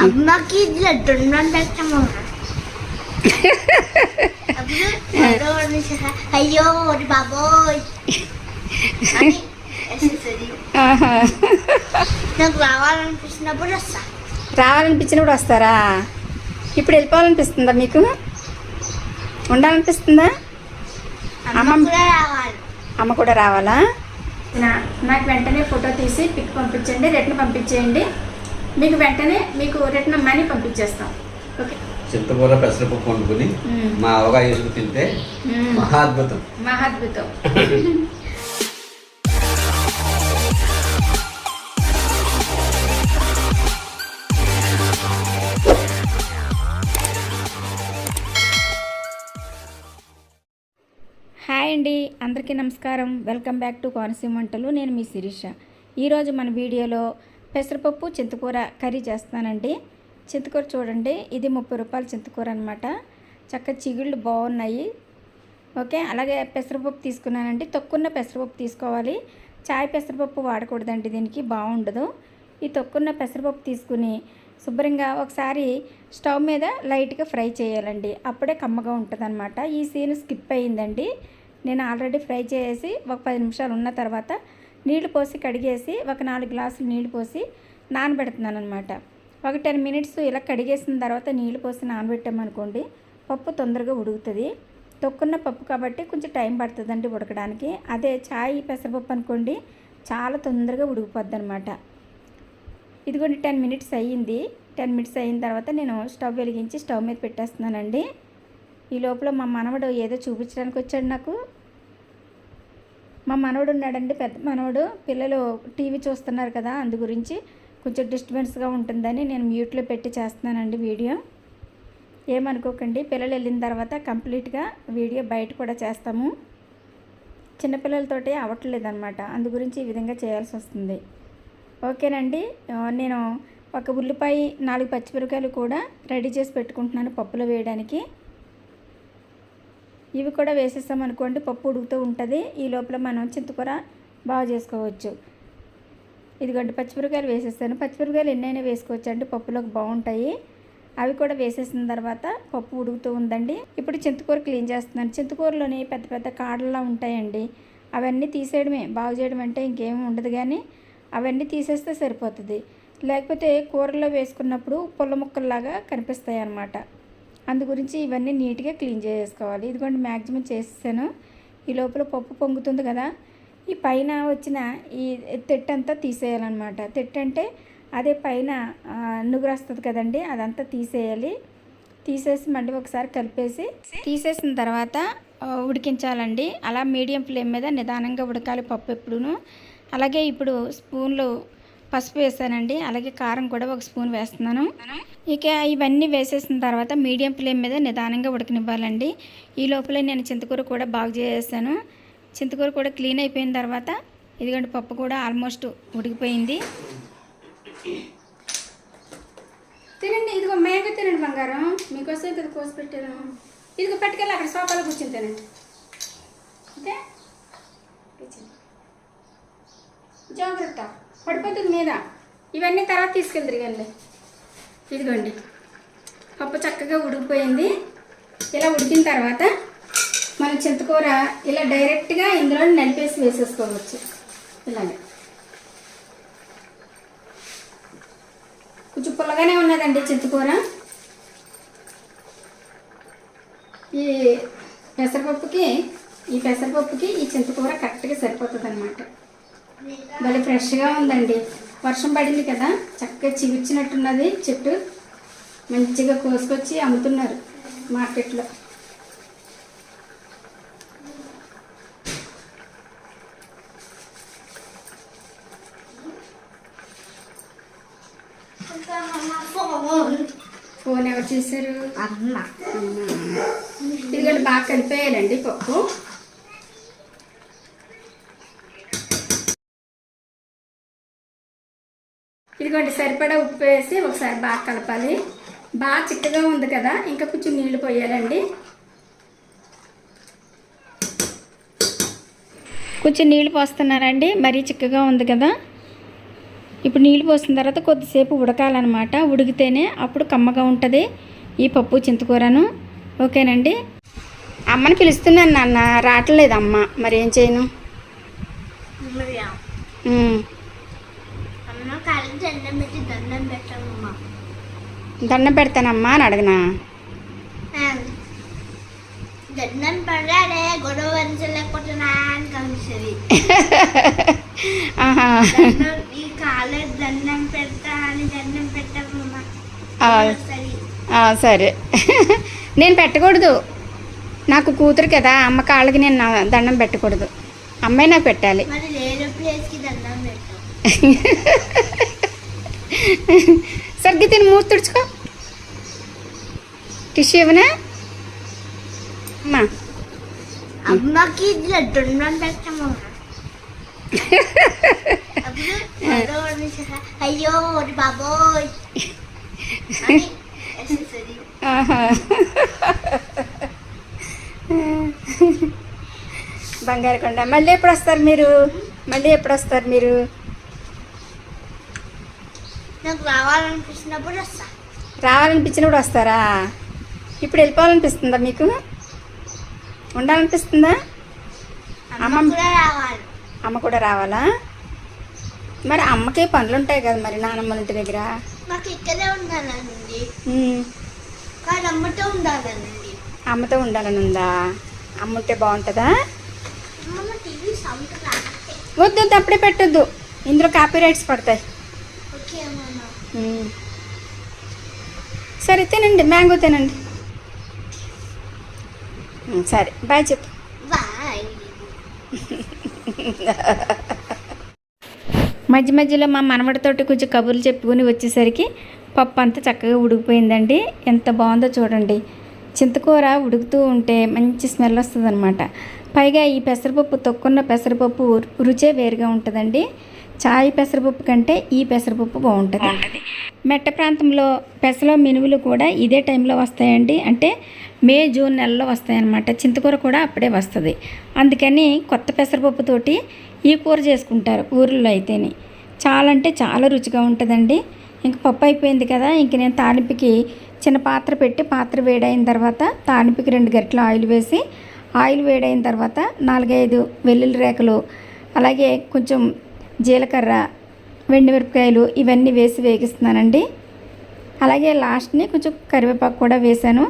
అమ్మకి లడ్డు చేస్తా, అయ్యో బాబోయ్. నాకు రావాలనిపించినప్పుడు వస్తా. రావాలనిపించినప్పుడు వస్తారా? ఇప్పుడు వెళ్ళిపోవాలనిపిస్తుందా మీకు? ఉండాలనిపిస్తుందా? అమ్మ- కూడా రావాలి. అమ్మ కూడా రావాలా? నా- నాకు వెంటనే ఫోటో తీసి పిక్ పంపించండి రిటర్న్ పంపించేయండి. మీకు వెంటనే మీకు రిటర్న్ మనీ పంపించేస్తాం. ఓకే. చింతకూర పెసరపప్పు వండుకుని. మా అవగా వేసుకు తింటే మ్మ్. మహా అద్భుతం. మహాద్భుతం అండి. అందరికీ నమస్కారం. వెల్కమ్ బ్యాక్ టు కోనసీమ వంటలు. నేను మీ శిరీష. ఈరోజు మన వీడియోలో పెసరపప్పు చింతకూర కర్రీ చేస్తానండి. చింతకూర చూడండి. ఇది ముప్పై రూపాయల చింతకూర అనమాట చక్క చిగుళ్ళు బాగున్నాయి. ఓకే? అలాగే పెసరపప్పు తీసుకున్నానండి. తొక్కున్న పెసరపప్పు తీసుకోవాలి. చాయ్ పెసరపప్పు వాడకూడదండి దీనికి. బాగుండదు. ఈ తొక్కున్న పెసరపప్పు తీసుకుని శుభ్రంగా ఒకసారి స్టవ్ మీద లైట్గా ఫ్రై చేయాలండి. అప్పుడే కమ్మగా ఉంటుంది ఈ సీన్ స్కిప్ అయ్యిందండి నేను ఆల్రెడీ ఫ్రై చేసి ఒక పది నిమిషాలు ఉన్న తర్వాత నీళ్ళు పోసి కడిగేసి ఒక నాలుగు గ్లాసులు నీళ్ళు పోసి నానబెడుతున్నాను అనమాట ఒక టెన్ మినిట్స్ ఇలా కడిగేసిన తర్వాత నీళ్ళు పోసి నానబెట్టామనుకోండి పప్పు తొందరగా ఉడుకుతుంది. తొక్కున్న పప్పు కాబట్టి కొంచెం టైం పడుతుందండి ఉడకడానికి. అదే చాయ్ పెసరపప్పు అనుకోండి చాలా తొందరగా ఉడికిపోద్ది అనమాట ఇదిగోండి టెన్ మినిట్స్ అయ్యింది. టెన్ మినిట్స్ అయిన తర్వాత నేను స్టవ్ వెలిగించి స్టవ్ మీద పెట్టేస్తున్నానండి. ఈ లోపల మా మనవడు ఏదో చూపించడానికి వచ్చాడు నాకు. మా మనవడు ఉన్నాడండి పెద్ద మనవడు. పిల్లలు టీవీ చూస్తున్నారు కదా అందు గురించి కొంచెం డిస్టర్బెన్స్గా ఉంటుందని నేను మ్యూట్లో పెట్టి చేస్తున్నానండి వీడియో. ఏమనుకోకండి పిల్లలు వెళ్ళిన తర్వాత కంప్లీట్గా వీడియో బయట కూడా చేస్తాము. చిన్నపిల్లలతోటి అవ్వట్లేదనమాట అందు గురించి ఈ విధంగా చేయాల్సి వస్తుంది. ఓకేనండి నేను ఒక ఉల్లిపాయ నాలుగు పచ్చిమిరపకాయలు కూడా రెడీ చేసి పెట్టుకుంటున్నాను పప్పులో వేయడానికి. ఇవి కూడా వేసేస్తాం అనుకోండి పప్పు ఉడుకుతూ ఉంటుంది. ఈ లోపల మనం చింతకూర బాగా చేసుకోవచ్చు. ఇదిగోండి పచ్చిమిరకాయలు వేసేస్తాను. పచ్చిమిరకాయలు ఎన్నైనా వేసుకోవచ్చు అండి పప్పులోకి బాగుంటాయి. అవి కూడా వేసేసిన తర్వాత పప్పు ఉడుకుతూ ఉందండి. ఇప్పుడు చింతకూర క్లీన్ చేస్తున్నాను. చింతకూరలోని పెద్ద పెద్ద కాడల్లా ఉంటాయండి. అవన్నీ తీసేయడమే బాగు చేయడం అంటే ఇంకేమీ ఉండదు కానీ అవన్నీ తీసేస్తే సరిపోతుంది. లేకపోతే కూరలో వేసుకున్నప్పుడు పుల్ల ముక్కల్లాగా కనిపిస్తాయి అన్నమాట అందు గురించి ఇవన్నీ నీట్గా క్లీన్ చేసుకోవాలి ఇదిగోండి మ్యాక్సిమం చేసేసాను. ఈ లోపల పప్పు పొంగుతుంది కదా ఈ పైన వచ్చిన ఈ తెట్టు అంతా తీసేయాలన్నమాట. తెట్టు అంటే అదే పైన ఆ, నుగురు వస్తుంది కదండి అదంతా తీసేయాలి. తీసేసి మళ్ళీ ఒకసారి కలిపేసి తీసేసిన తర్వాత ఉడికించాలండి. అలా మీడియం ఫ్లేమ్ మీద నిదానంగా ఉడకాలి పప్పు ఎప్పుడును. అలాగే ఇప్పుడు స్పూన్లు పసుపు వేసానండి. అలాగే కారం కూడా ఒక స్పూన్ వేస్తున్నాను. ఇక ఇవన్నీ వేసేసిన తర్వాత మీడియం ఫ్లేమ్ మీద నిదానంగా ఉడకనివ్వాలండి. ఈ లోపల నేను చింతకూర కూడా బాగు చేసేసాను. చింతకూర కూడా క్లీన్ అయిపోయిన తర్వాత ఇదిగోండి పప్పు కూడా ఆల్మోస్ట్ ఉడికిపోయింది. తినండి ఇదిగో మేక తినండి బంగారం. మీకోసం కదా కోసి పెట్టాను. ఇదిగో పట్టుకెళ్ళి అక్కడ సోఫాలో కూర్చొని తినండి. ఓకే జాగ్రత్త. పడిపోతుంది మీద. ఇవన్నీ తర్వాత తీసుకెళ్తారు ఇదిగోండి. పప్పు చక్కగా ఉడికిపోయింది. ఇలా ఉడికిన తర్వాత మన చింతకూర ఇలా డైరెక్ట్గా ఇందులో నలిపేసి వేసేసుకోవచ్చు. ఇలాగే. కొంచెం పుల్లగానే ఉన్నదండి చింతకూర. ఈ పెసరపప్పుకి ఈ పెసరపప్పుకి ఈ చింతకూర కరెక్ట్గా సరిపోతుంది అన్నమాట భలే ఫ్రెష్గా ఉందండి. వర్షం పడింది కదా చక్కగా చిగుచ్చినట్టున్నది చెట్టు. మంచిగా కోసుకొచ్చి అమ్ముతున్నారు మార్కెట్లో. ఫోన్ ఎవరు చేశారు? అమ్మ. ఇదిగోండి బాగా కలిపేయాలండి పప్పు ఇదిగోండి సరిపడా ఉప్పు వేసి ఒకసారి బాగా కలపాలి. బాగా చిక్కగా ఉంది కదా ఇంకా కొంచెం నీళ్ళు పోయాలండి. కొంచెం నీళ్ళు పోస్తున్నారండి మరీ చిక్కగా ఉంది కదా. ఇప్పుడు నీళ్ళు పోసిన తర్వాత కొద్దిసేపు ఉడకాలన్నమాట. ఉడికితేనే అప్పుడు కమ్మగా ఉంటుంది ఈ పప్పు చింతకూరను. ఓకేనండి? అమ్మని పిలుస్తున్నాను నాన్న రావట్లేదు అమ్మ. మరి ఏం చేయను మరి ఉమ్, అమ్మ కాళ్ళు దండం పెట్టి దండం పెట్టమ్మా. దండం పెడతానమ్మా అని అడగనా. దండం పడాడే గొడవ వరించలేకపోతున్నా అని కనిపిస్తుంది. ఆహా. దండం ఈ కాళ్ళ దండం పెడతా అని దండం పెట్టమ్మా ఆ, సరే. నేను పెట్టకూడదు. నాకు కూతురు కదా అమ్మ కాళ్ళకి నేను దండం పెట్టకూడదు. అమ్మాయి నాకు పెట్టాలి. మరి లేని ప్లేస్కి దండం పెట్టు. సరిగ్గా తిని మూతి తుడుచుకో. టిష్యూ ఇవ్వనా అమ్మా. అమ్మకి అయ్యో బాబోయ్. అని వేసేస్తుంది. ఆహా. బంగారు కొండ మళ్ళీ ఎప్పుడు వస్తారు మీరు? మళ్ళీ ఎప్పుడు వస్తారు మీరు? నాకు రావాలనిపించినప్పుడు వస్తా. రావాలనిపించినప్పుడు వస్తారా? ఇప్పుడు వెళ్ళిపోవాలనిపిస్తుందా మీకు? ఉండాలనిపిస్తుందా? అమ్మ రావాలి. అమ్మ కూడా రావాలా? మరి అమ్మకి పనులు ఉంటాయి కదా మరి నానమ్మ ఇంటి దగ్గర? ఇక్కడే ఉండాలనండి కానీ అమ్మతో ఉండాలనండి అమ్మతో ఉండాలని ఉందా అమ్మ ఉంటే బాగుంటుందా? వద్దు వద్దు అప్పుడే పెట్టొద్దు. ఇందులో కాపీ రైట్స్ పడతాయి. సరే తినండి మ్యాంగో తినండి. సరే బాయ్ చెప్పు. మధ్య మధ్యలో మా మనవడితోటి కొంచెం కబుర్లు చెప్పుకొని వచ్చేసరికి పప్పు అంతా చక్కగా ఉడికిపోయిందండి. ఎంత బాగుందో చూడండి. చింతకూర ఉడుకుతూ ఉంటే మంచి స్మెల్ వస్తుంది పైగా ఈ పెసరపప్పు తొక్కున్న పెసరపప్పు రుచే వేరుగా ఉంటుందండి. చాయ్ పెసరపప్పు కంటే ఈ పెసరపప్పు బాగుంటుంది. మెట్ట ప్రాంతంలో పెసలో మినువులు కూడా ఇదే టైంలో వస్తాయండి. అంటే మే జూన్ నెలలో వస్తాయన్నమాట. చింతకూర కూడా అప్పుడే వస్తుంది. అందుకని కొత్త పెసరపప్పుతోటి ఈ కూర చేసుకుంటారు ఊర్లో అయితేనే. చాలా అంటే చాలా రుచిగా ఉంటుందండి. ఇంక పప్పు అయిపోయింది కదా ఇంక నేను తాలింపుకి చిన్న పాత్ర పెట్టి పాత్ర వేడైన తర్వాత తాలింపుకి రెండు గరిటెలు ఆయిల్ వేసి ఆయిల్ వేడైన తర్వాత నాలుగైదు వెల్లుల్లి రేఖలు అలాగే కొంచెం జీలకర్ర మిరపకాయలు ఇవన్నీ వేసి వేగిస్తున్నానండి. అలాగే లాస్ట్ని కొంచెం కరివేపాకు కూడా వేశాను.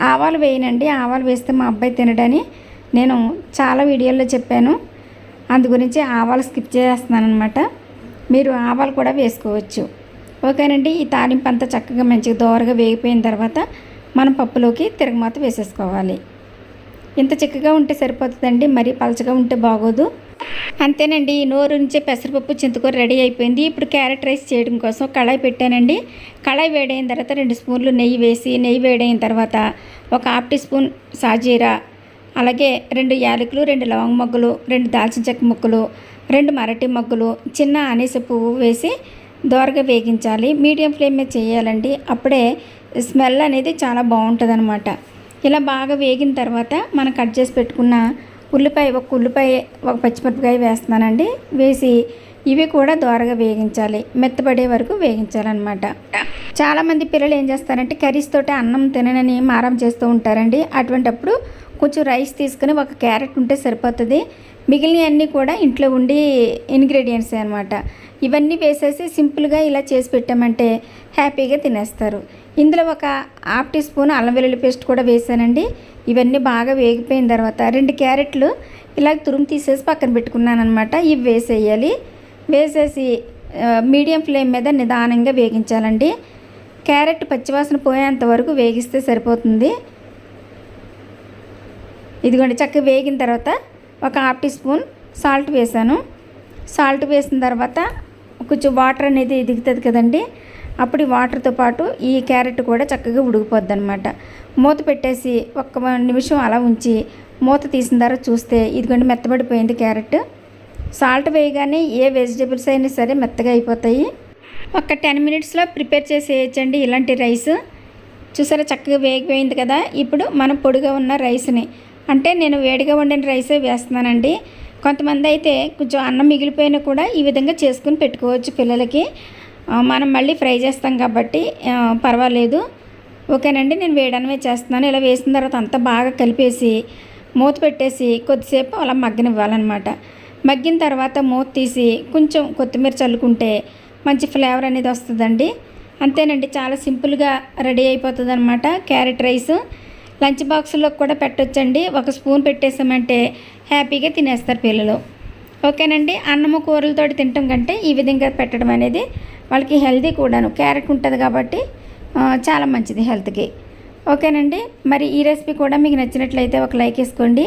ఆవాలు వేయనండి. ఆవాలు వేస్తే మా అబ్బాయి తినడని నేను చాలా వీడియోల్లో చెప్పాను. అందు గురించి ఆవాలు స్కిప్ చేస్తున్నాను అనమాట మీరు ఆవాలు కూడా వేసుకోవచ్చు. ఓకేనండి. ఈ తాలింపు అంతా చక్కగా మంచిగా దోరగా వేగిపోయిన తర్వాత మనం పప్పులోకి తిరగమాత వేసేసుకోవాలి. ఇంత చిక్కగా ఉంటే సరిపోతుందండి. మరీ పలచగా ఉంటే బాగోదు. అంతేనండి నోరు నుంచి పెసరపప్పు చింతకూర రెడీ అయిపోయింది. ఇప్పుడు క్యారెట్ రైస్ చేయడం కోసం కళాయి పెట్టానండి. కళాయి వేడైన తర్వాత రెండు స్పూన్లు నెయ్యి వేసి నెయ్యి వేడైన తర్వాత ఒక హాఫ్ టీ స్పూన్ సాజీరా అలాగే రెండు యాలకులు రెండు లవంగ మొగ్గలు రెండు దాల్చిన చెక్క ముక్కలు రెండు మరటి మొగ్గలు చిన్న ఆనేస పువ్వు వేసి దోరగా వేగించాలి. మీడియం ఫ్లేమ్ మీద చేయాలండి. అప్పుడే స్మెల్ అనేది చాలా బాగుంటుంది ఇలా బాగా వేగిన తర్వాత మనం కట్ చేసి పెట్టుకున్న ఉల్లిపాయ ఒక ఉల్లిపాయ ఒక పచ్చిమిరపకాయ వేస్తున్నానండి. వేసి ఇవి కూడా దోరగా వేగించాలి. మెత్తపడే వరకు వేగించాలన్నమాట. చాలామంది పిల్లలు ఏం చేస్తారంటే కర్రీస్ తోటి అన్నం తిననని మారం చేస్తూ ఉంటారండి. అటువంటప్పుడు కొంచెం రైస్ తీసుకుని ఒక క్యారెట్ ఉంటే సరిపోతుంది. మిగిలినవన్నీ కూడా ఇంట్లో ఉండి ఇంగ్రీడియంట్స్ అనమాట ఇవన్నీ వేసేసి సింపుల్గా ఇలా చేసి పెట్టామంటే హ్యాపీగా తినేస్తారు. ఇందులో ఒక హాఫ్ టీ స్పూన్ అల్లం వెల్లుల్లి పేస్ట్ కూడా వేసానండి. ఇవన్నీ బాగా వేగిపోయిన తర్వాత రెండు క్యారెట్లు ఇలా తురుము తీసేసి పక్కన పెట్టుకున్నాను అనమాట ఇవి వేసేయాలి. వేసేసి మీడియం ఫ్లేమ్ మీద నిదానంగా వేగించాలండి. క్యారెట్ పచ్చివాసన పోయేంత వరకు వేగిస్తే సరిపోతుంది. ఇదిగోండి చక్కగా వేగిన తర్వాత ఒక హాఫ్ టీ స్పూన్ సాల్ట్ వేసాను. సాల్ట్ వేసిన తర్వాత కొంచెం వాటర్ అనేది దిగుతుంది కదండి. అప్పుడు ఈ వాటర్తో పాటు ఈ క్యారెట్ కూడా చక్కగా ఉడికిపోద్ది అనమాట మూత పెట్టేసి ఒక్క నిమిషం అలా ఉంచి మూత తీసిన తర్వాత చూస్తే ఇదిగోండి మెత్తబడిపోయింది క్యారెట్. సాల్ట్ వేయగానే ఏ వెజిటేబుల్స్ అయినా సరే మెత్తగా అయిపోతాయి. ఒక టెన్ మినిట్స్లో ప్రిపేర్ చేసి వేయచ్చండి ఇలాంటి రైస్. చూసారా చక్కగా వేగిపోయింది కదా. ఇప్పుడు మనం పొడిగా ఉన్న రైస్ని అంటే నేను వేడిగా వండిన రైసే వేస్తున్నానండి. కొంతమంది అయితే కొంచెం అన్నం మిగిలిపోయినా కూడా ఈ విధంగా చేసుకుని పెట్టుకోవచ్చు పిల్లలకి. మనం మళ్ళీ ఫ్రై చేస్తాం కాబట్టి పర్వాలేదు. ఓకేనండి నేను వేయడమే చేస్తున్నాను. ఇలా వేసిన తర్వాత అంతా బాగా కలిపేసి మూత పెట్టేసి కొద్దిసేపు అలా మగ్గనివ్వాలన్నమాట. మగ్గిన తర్వాత మూత తీసి కొంచెం కొత్తిమీర చల్లుకుంటే మంచి ఫ్లేవర్ అనేది వస్తుందండి. అంతేనండి చాలా సింపుల్గా రెడీ అయిపోతుంది అనమాట క్యారెట్ రైస్. లంచ్ బాక్స్లో కూడా పెట్టొచ్చండి. ఒక స్పూన్ పెట్టేసామంటే హ్యాపీగా తినేస్తారు పిల్లలు. ఓకేనండి అన్నము కూరలతోటి తినటం కంటే ఈ విధంగా పెట్టడం అనేది వాళ్ళకి హెల్తీ కూడాను. క్యారెట్ ఉంటుంది కాబట్టి చాలా మంచిది హెల్త్కి. ఓకేనండి? మరి ఈ రెసిపీ కూడా మీకు నచ్చినట్లయితే ఒక లైక్ వేసుకోండి.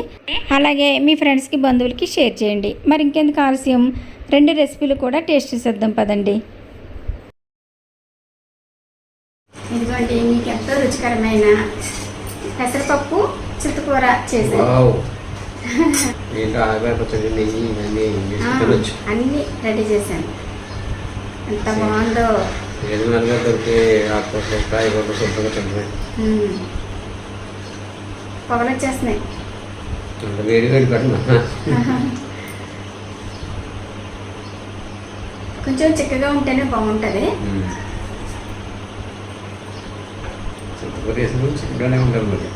అలాగే మీ ఫ్రెండ్స్కి బంధువులకి షేర్ చేయండి. మరి ఇంకెందుకు ఆలస్యం? రెండు రెసిపీలు కూడా టేస్ట్ చేసేద్దాం పదండి. ఇదిగోండి మీకు ఎంతో రుచికరమైన పెసరపప్పు ఆ, తినొచ్చు అన్నీ రెడీ చేశాను. ఎంత బాగుందో. ఏడున్నరగా దొరికే ఆకుకూరలు కాయగూరలు శుభ్రంగా మ్మ్. పొగలు వచ్చేస్తున్నాయి. వేడి వేడి పెట్టిన కొంచెం చిక్కగా ఉంటేనే బాగుంటుంది. చిక్కగానే ఉండాలి మరి.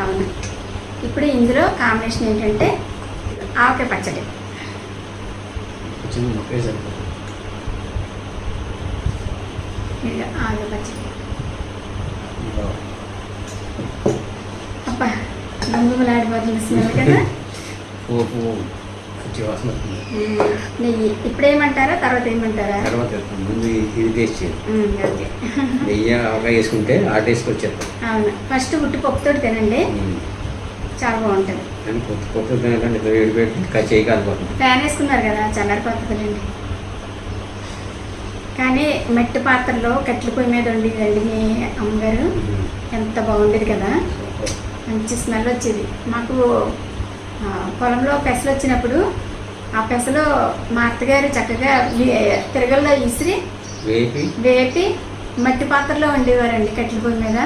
అవును. ఇప్పుడు ఇందులో కాంబినేషన్ ఏంటంటే ఆవకాయ పచ్చడి. ఆవకాయ పచ్చడి. అబ్బా స్మెల్ కదా. నెయ్యి ఇప్పుడు ఏమంటారా తర్వాత ఏమంటారా తర్వాత వేస్తాం. ముందు ఇది- టేస్ట్ నెయ్యి ఆవకాయ వేసుకుంటే ఆ టేస్ట్ వచ్చేస్తాం అవును. ఫస్ట్ ఉట్టి పప్పుతో తినండి. చాలా బాగుంటుంది. కానీ తినాలంటే వేడి చేయి కాలిపోతుంది. ఫ్యాన్ వేసుకున్నారు కదా చల్లారిపోతుందండి కానీ మట్టి పాత్రలో కట్టెల పొయ్యి మీద ఉండేదండి మీ అమ్మగారు. ఎంత బాగుండేది కదా. మంచి స్మెల్ వచ్చేది. మాకు పొలంలో పెసలు వచ్చినప్పుడు ఆ పెసలు మా అత్తగారు చక్కగా తిరగల్లో ఇసిరి వేపి వేపి మట్టి పాత్రలో వండేవారండి కట్టెల పొయ్యి మీద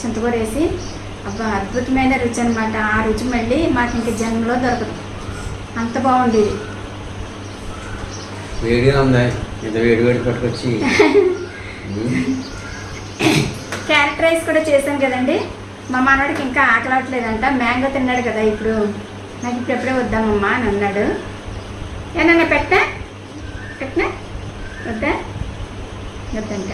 చింతకూర వేసి అబ్బా అద్భుతమైన రుచి అనమాట ఆ రుచి మళ్ళీ మాకు ఇంక జన్మలో దొరకదు. అంత బాగుండేది. వేడిగా ఉందా? వేడి వేడి పట్టుకొచ్చి. క్యారెట్ రైస్ కూడా చేశాను కదండి. మా మనవాడికి ఇంకా ఆకలవట్లేదంట మ్యాంగో తిన్నాడు కదా ఇప్పుడు. నాకు ఇప్పుడు ఎప్పుడే వద్దామమ్మా అని అన్నాడు. ఏనన్నా పెట్టా? పెట్టనా? వద్దా? వద్దంట.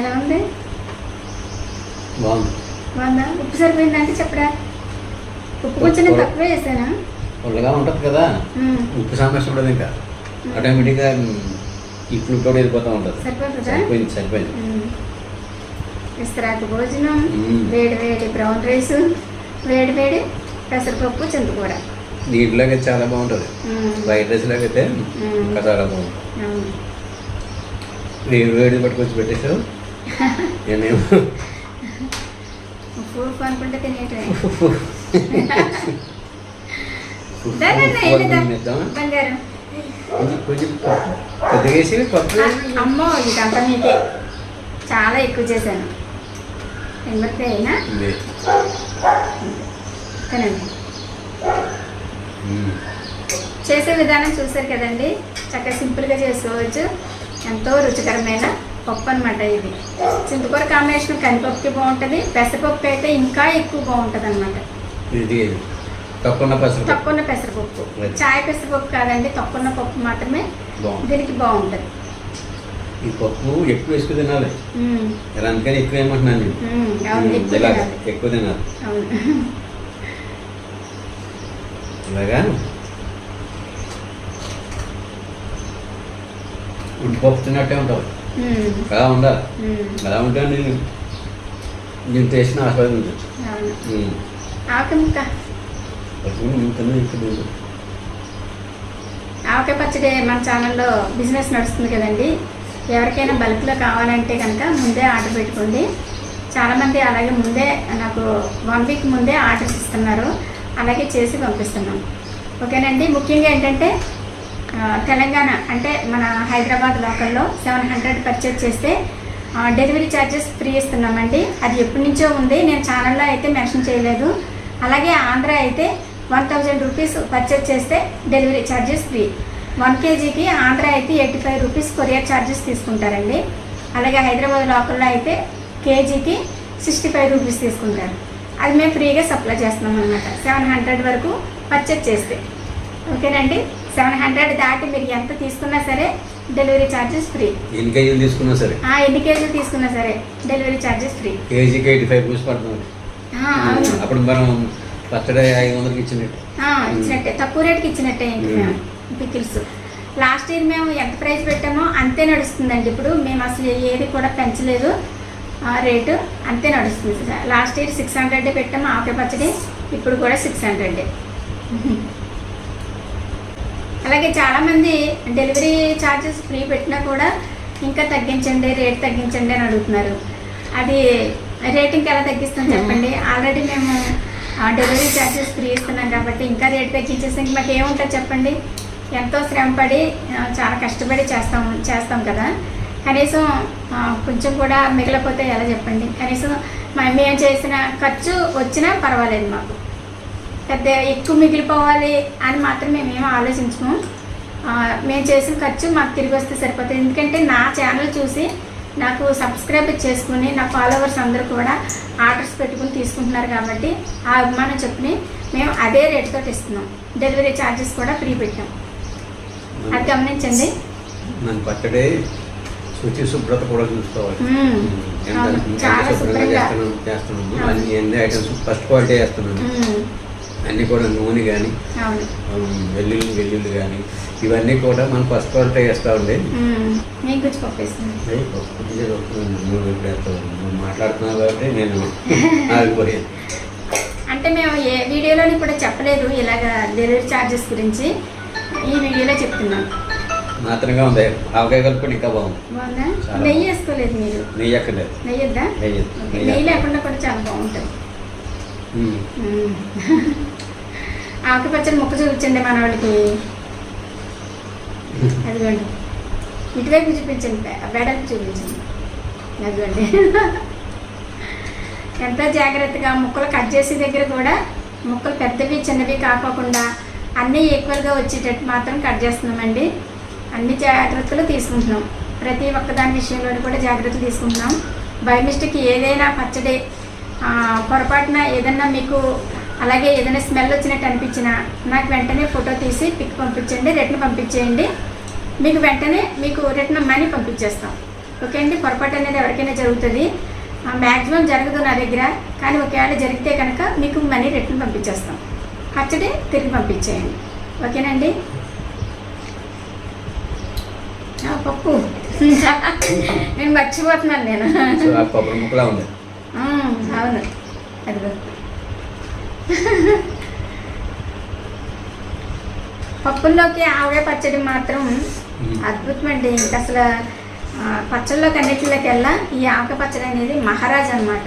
ఎలా ఉంది? బాగుంది? ఉప్పు సరిపోయిందంటే చెప్పరా? కొంచెం నేను తక్కువే వేసానా పుల్లగా ఉంటుంది కదా. ఉప్పు సమస్య ఉండదు ఇంకా. ఆటోమేటిక్గా ఇప్పుడు కూడా వెళ్ళిపోతూ ఉంటుంది. సరిపోయింది సరిపోయింది. విస్తరాకు భోజనం. వేడి వేడి బ్రౌన్ రైస్ వేడి వేడి పెసరపప్పు చింతకూర నీటిలోకి అయితే చాలా బాగుంటుంది. వైట్ రైస్లోకి అయితే. ఇంకా చాలా బాగుంటుంది. వేడి వేడి పట్టుకొచ్చి పెట్టేసావు నేనేమో అనుకుంటే తినేటమే అమ్మో ఇదంతా మీకే. చాలా ఎక్కువ చేశాను. అయినా? తినండి. చేసే విధానం చూసారు కదండి. చక్కగా సింపుల్గా చేసుకోవచ్చు. ఎంతో రుచికరమైన పప్పు అనమాట ఇది. చింతకూర కాంబినేషన్ కందిపప్పుకి బాగుంటుంది. పెసరపప్పు అయితే ఇంకా ఎక్కువ బాగుంటుంది అనమాట ఇది తక్కువ పసరు తక్కువ పెసరపప్పు. చాయ్ పెసరపప్పు కాదండి తక్కువ పప్పు మాత్రమే దీనికి బాగుంటుంది. ఈ పప్పు ఎక్కువ వేసుకు తినాలి. ఇలా అందుకని ఎక్కువ ఏమంటున్నాను నేను. ఎక్కువ తినాలి. ఇలాగా? ఉడిపప్పు తిన్నట్టే మ్మ్. అలా ఉండాలి. అలా ఉంటే నేను నేను టేస్ట్ ఆస్వాదించవచ్చు ఆవకాయ. ఆవకాయ పచ్చడి మన ఛానల్లో బిజినెస్ నడుస్తుంది కదండి. ఎవరికైనా బల్క్లో కావాలంటే కనుక ముందే ఆర్డర్ పెట్టుకోండి. చాలామంది అలాగే ముందే నాకు వన్ వీక్ ముందే ఆర్డర్స్ ఇస్తున్నారు. అలాగే చేసి పంపిస్తున్నాం. ఓకేనండి? ముఖ్యంగా ఏంటంటే తెలంగాణ అంటే మన హైదరాబాద్ లోకల్లో సెవెన్ హండ్రెడ్ పర్చేజ్ చేస్తే డెలివరీ ఛార్జెస్ ఫ్రీ ఇస్తున్నామండి. అది ఎప్పటి నుంచో ఉంది. నేను ఛానల్లో అయితే మెన్షన్ చేయలేదు. అలాగే ఆంధ్ర అయితే వన్ థౌజండ్ రూపీస్ పర్చేజ్ చేస్తే డెలివరీ ఛార్జెస్ ఫ్రీ. వన్ కేజీకి ఆంధ్ర అయితే eighty five rupees courier charges తీసుకుంటారండి. అలాగే హైదరాబాద్ లోకల్లో అయితే కేజీకి సిక్స్టీ ఫైవ్ రూపీస్ తీసుకుంటారు. అది మేము ఫ్రీగా సప్లై చేస్తున్నాం అనమాట సెవెన్ హండ్రెడ్ వరకు పర్చేజ్ చేస్తే. ఓకేనండి? సెవెన్ హండ్రెడ్ దాటి మీరు ఎంత తీసుకున్నా సరే డెలివరీ ఛార్జెస్ ఫ్రీ. ఎన్ని కేజీలు తీసుకున్నా సరే? ఎన్ని కేజీలు తీసుకున్నా సరే డెలివరీ ఛార్జెస్ ఫ్రీ. కేజీకి ఎయిటీ ఫైవ్ రూపీస్ పడుతుంది. అప్పుడు మనం పచ్చడి ఐదు వందలకి ఇచ్చినట్టు. ఇచ్చినట్టే. తక్కువ రేట్కి ఇచ్చినట్టే ఇంక పికిల్స్. లాస్ట్ ఇయర్ మేము ఎంత ప్రైస్ పెట్టామో అంతే నడుస్తుందండి. ఇప్పుడు మేము అసలు ఏది కూడా పెంచలేదు. ఆ, రేటు అంతే నడుస్తుంది. లాస్ట్ ఇయర్ సిక్స్ హండ్రెడ్ పెట్టాము ఆకే పచ్చడి ఇప్పుడు కూడా సిక్స్ హండ్రెడ్ అలాగే చాలామంది డెలివరీ ఛార్జెస్ ఫ్రీ పెట్టినా కూడా ఇంకా తగ్గించండి రేట్ తగ్గించండి అని అడుగుతున్నారు. అది రేటింగ్ ఎలా తగ్గిస్తాం చెప్పండి. ఆల్రెడీ మేము డెలివరీ ఛార్జెస్ ఫ్రీ ఇస్తున్నాం కాబట్టి ఇంకా రేట్ తగ్గించేస్తే ఇంక మాకు ఏముంటుంది చెప్పండి. ఎంతో శ్రమపడి చాలా కష్టపడి చేస్తాం చేస్తాం కదా. కనీసం కొంచెం కూడా మిగిలిపోతే ఎలా చెప్పండి. కనీసం మేము చేసిన ఖర్చు వచ్చినా పర్వాలేదు మాకు. పెద్ద ఎక్కువ మిగిలిపోవాలి అని మాత్రం మేమేం ఆలోచించము. మేము చేసిన ఖర్చు మాకు తిరిగి వస్తే సరిపోతుంది. ఎందుకంటే నా ఛానల్ చూసి నాకు సబ్స్క్రైబ్ చేసుకుని నా ఫాలోవర్స్ అందరూ కూడా ఆర్డర్స్ పెట్టుకుని తీసుకుంటున్నారు కాబట్టి ఆ అభిమానం చెప్పుని మేము అదే రేటుతో ఇస్తున్నాం. డెలివరీ ఛార్జెస్ కూడా ఫ్రీ పెట్టాం. అది గమనించండి. శుచి శుభ్రత కూడా చూసుకోవాలి. ఎంత శుభ్రంగా చేస్తున్నాము. అన్ని ఐటమ్స్ ఫస్ట్ క్వాలిటీ. అన్నీ కూడా నూనె కానీ వెల్లుల్లి వెల్లుల్లి కానీ ఇవన్నీ కూడా మనం ఫస్ట్ క్వాలిటీ వేస్తూ ఉండే. నువ్వు మాట్లాడుతున్నావు కాబట్టి నేను ఆగిపోయాను అంటే మేము ఏ వీడియోలోని కూడా చెప్పలేదు ఇలాగ డెలివరీ ఛార్జెస్ గురించి. ఈ వీడియోలో చెప్తున్నాం. మాత్రంగా ఉంది? ఆవకాయ కలుపుకొని ఇంకా బాగుంది. నెయ్యి వేసుకోలేదు మీరు. నెయ్యి ఎక్కలేదు నెయ్యి నెయ్యి లేకుండా కూడా చాలా బాగుంటుంది. ఆకుపచ్చని మొక్క చూపించండి మన వాళ్ళకి అదిగోండి. ఇటువైపు చూపించండి. బె- బెడల్పు చూపించండి. అదిగోండి. ఎంతో జాగ్రత్తగా ముక్కలు కట్ చేసే దగ్గర కూడా ముక్కలు పెద్దవి చిన్నవి కాకోకుండా అన్నీ ఈక్వల్గా వచ్చేటట్టు మాత్రం కట్ చేస్తున్నామండి. అన్ని జాగ్రత్తలు తీసుకుంటున్నాం. ప్రతి ఒక్కదాని విషయంలో కూడా జాగ్రత్తలు తీసుకుంటున్నాం. బై మిస్టేక్ ఏదైనా పచ్చడి పొరపాటున ఏదన్నా మీకు అలాగే ఏదైనా స్మెల్ వచ్చినట్టు అనిపించినా నాకు వెంటనే ఫోటో తీసి పిక్ పంపించండి రిటర్న్ పంపించేయండి. మీకు వెంటనే మీకు రిటర్న్ మనీ పంపించేస్తాం. ఓకే అండి? పొరపాటు అనేది ఎవరికైనా జరుగుతుంది. మ్యాక్సిమం జరగదు నా దగ్గర. కానీ ఒకవేళ జరిగితే కనుక మీకు మనీ రిటర్న్ పంపించేస్తాం. పచ్చడి తిరిగి పంపించేయండి. ఓకేనండి పప్పు. నేను మర్చిపోతున్నాను నేను. అవును. అదిగో. పప్పుల్లోకి ఆవకాయ పచ్చడి మాత్రం. అద్భుతం అండి ఇంకా అసలు పచ్చళ్ళలోకి అన్నిటిలోకి వెళ్ళా ఈ ఆవకాయ పచ్చడి అనేది మహారాజ్ అనమాట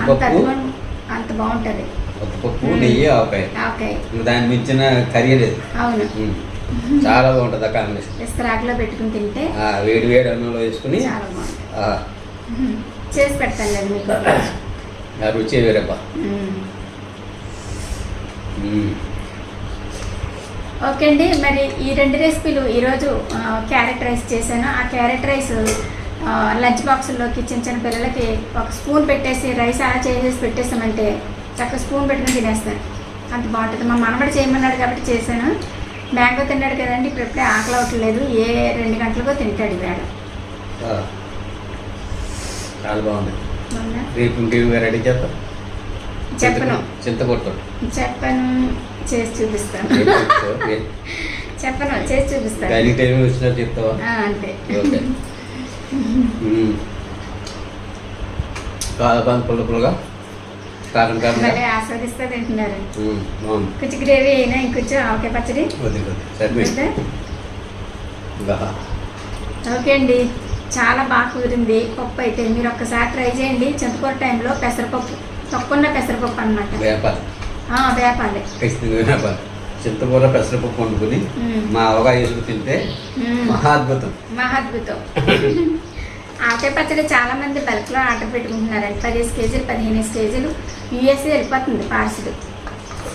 అంత అంత బాగుంటుంది. నెయ్యి ఆవకాయ. ఇంకా దాని మించిన కర్రీ లేదు. అవును. చాలా బాగుంటుంది ఆ కాంబినేషన్. ఇస్తరాకులో పెట్టుకుని తింటే వేడి వేడి అన్నంలో వేసుకుని చాలా బాగుంటుంది. చేసి పెడతాను లేదు మీకు. ఆ రుచి. ఉమ్. ఓకే అండి మరి ఈ రెండు రెసిపీలు ఈరోజు క్యారెట్ రైస్ చేశాను. ఆ క్యారెట్ రైస్ లంచ్ బాక్సుల్లోకి చిన్న చిన్న పిల్లలకి ఒక స్పూన్ పెట్టేసి రైస్ అలా చేసేసి పెట్టేసామంటే చక్కగా స్పూన్ పెట్టుకుని తినేస్తాను. అంత బాగుంటుంది. మా మనవడు చేయమన్నాడు కాబట్టి చేశాను. మ్యాంగో తిన్నాడు కదండి ఇప్పుడు ఎప్పుడే ఆకలి అవ్వట్లేదు. ఏ రెండు గంటలకో తింటాడు ఇవాడు ఆ. చాలా బాగుంది? రేపు ఇంకేం వెరైటీ చెప్తా చెప్పను. చింతపొట్టు. చెప్పను. చేసి చూపిస్తాను. చెప్పను. చేసి చూపిస్తాను. డైనింగ్ టేబుల్ వచ్చినట్టు చెప్తావా? అంతే. ఓకే. ఉమ్. కారం పుల్ల పుల్లగా? కారం కారం మళ్ళీ ఆస్వాదిస్తే తింటున్నారు. కొంచెం గ్రేవీ అయినా ఇంకొంచెం ఆవకాయ పచ్చడి. ఓకే అండి. చాలా బాగా కుదిరింది. పప్పు అయితే మీరు ఒక్కసారి ట్రై చేయండి. చింతకూర టైంలో పెసరపప్పు తక్కువ పెసరపప్పు అనమాట వేపాలి. వేపాలి. ఖచ్చితంగా వేపాలి. చింతకూర పెసరపప్పు వండుకుని. మా అవగా వేసుకు తింటే మ్మ్. మహా అద్భుతం మహాద్భుతం. ఆవకాయ పచ్చడి చాలా మంది బల్క్లో ఆర్డర్ పెట్టుకుంటున్నారండి. పదిహేను కేజీలు పదిహేను కేజీలు యూఎస్ఏ వెళ్ళిపోతుంది పార్సిల్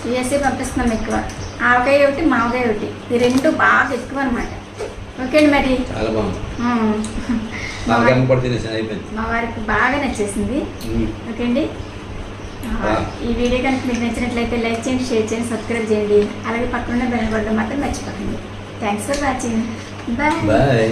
యూఎస్ఏ పంపిస్తున్నాం ఎక్కువ. ఆవకాయ ఒకటి మావకాయ ఒకటి. ఈ రెండు బాగా ఎక్కువ అనమాట ఓకే అండి మరి. చాలా బాగుంది. ఉమ్. మా నాకు అయిపోయింది. వారికి బాగా నచ్చేసింది. ఓకే అండి. ఈ వీడియో కనుక మీకు నచ్చినట్లయితే లైక్ చేయండి షేర్ చేయండి సబ్స్క్రైబ్ చేయండి. అలాగే పక్కన బెల్ కొట్టడం మాత్రం మర్చిపోకండి. Thanks for watching bye bye